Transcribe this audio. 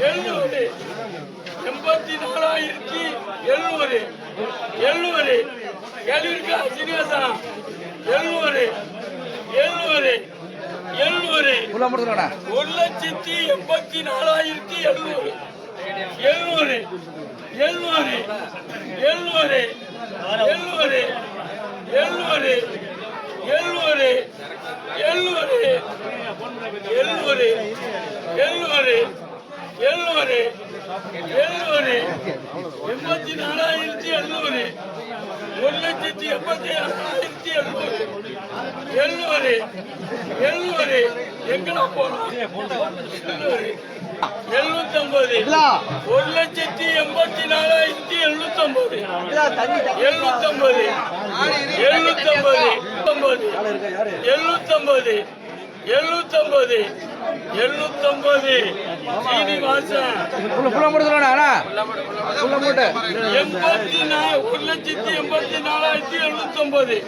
எழுநூறு எண்பத்தி நாலாயிரத்தி எழுநூறு எழுநூறு கேள்விக்கா சீனிவாசா எழுநூறு எழுநூறு எழுநூறு ஒரு லட்சத்தி எண்பத்தி நாலாயிரத்தி எழுநூறு எழுநூறு எழுநூறு எழுநூறு எழுநூறு எழுநூறு எழுநூறு எழுநூறு எழுநூறு எழுநூறு எழுநூறு எழுநூறு எண்பத்தி நாலாயிரத்தி எழுநூறு. ஒரு லட்சத்தி எண்பத்தி நாலாயிரத்தி எழுநூறு. எழுநூறு எழுநூறு எங்கடா போறோம்? எழுநூறு எழுநூத்தி ஐம்பது ஒரு லட்சத்தி எண்பத்தி நாலாயிரத்தி எழுநூத்தி ஐம்பது எழுநூத்தி ஐம்பது எழுநூத்தி ஐம்பது எழுநூத்தி ஐம்பது எழுநூத்தி ஐம்பது எழுநூத்தி ஒன்பது சீனிவாசன் எண்பத்தி ஒரு லட்சத்தி எண்பத்தி